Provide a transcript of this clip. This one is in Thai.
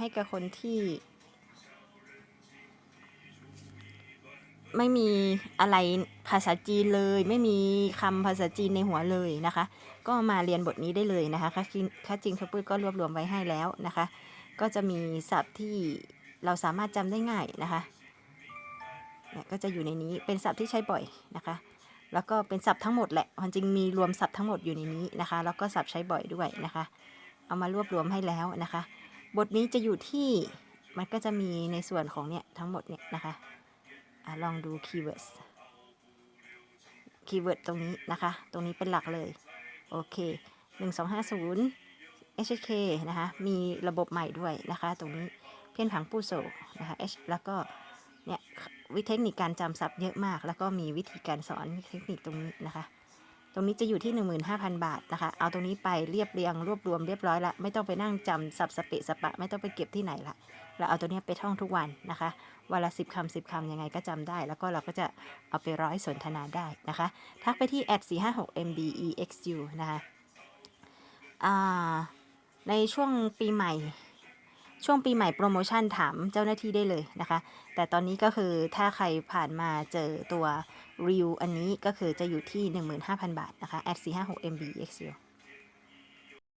ให้กับคนที่ ไม่มีอะไรภาษาจีนเลย ไม่มีคำภาษาจีนในหัวเลยนะคะ ก็มาเรียนบทนี้ได้เลยนะคะค่าจริงค่าจริงคาปุ้ก็รวบรวมไว้ให้แล้วนะคะ ก็จะมีศัพท์ที่เราสามารถจำได้ง่ายนะคะเนี่ยก็จะอยู่ในนี้เป็นศัพท์ที่ใช้บ่อยนะคะ แล้วก็เป็นศัพท์ทั้งหมดแหละความจริงมีรวมศัพท์ทั้งหมดอยู่ในนี้นะคะ แล้วก็ศัพท์ใช้บ่อยด้วยนะคะ เอามารวบรวมให้แล้วนะคะ บทนี้จะอยู่ที่มันก็จะมีในส่วนของเนี่ยทั้งหมดเนี่ยนะคะอะลองดูคีย์เวิร์ดคีย์เวิร์ดตรงนี้นะคะ ตรงนี้เป็นหลักเลย โอเค 1250 HK นะคะ มีระบบใหม่ด้วยนะคะ ตรงนี้เพี้ยนผังปู้โซนะคะ H แล้วก็เนี่ยวิเทคนิคการจำศัพท์เยอะมาก แล้วก็มีวิธีการสอนเทคนิคตรงนี้นะคะ ตรงนี้จะอยู่ที่ 15,000 บาทนะคะ เอาตรงนี้ไปเรียบเรียงรวบรวมเรียบร้อยละ ไม่ต้องไปนั่งจำสับสเปะสปะ ไม่ต้องไปเก็บที่ไหนละ เราเอาตัวนี้ไปท่องทุกวันนะคะ วันละสิบคำสิบคำยังไงก็จำได้ แล้วก็เราก็จะเอาไปร้อยสนทนาได้นะคะ ทักไปที่ at 456 mbexu นะคะอ่าในช่วงปีใหม่ ช่วงปีใหม่โปรโมชั่นถามเจ้าหน้าที่ได้เลยนะคะ แต่ตอนนี้ก็คือถ้าใครผ่านมาเจอตัวรีวอันนี้ก็คือจะอยู่ที่ 15,000 บาทนะคะ at 456 mbexu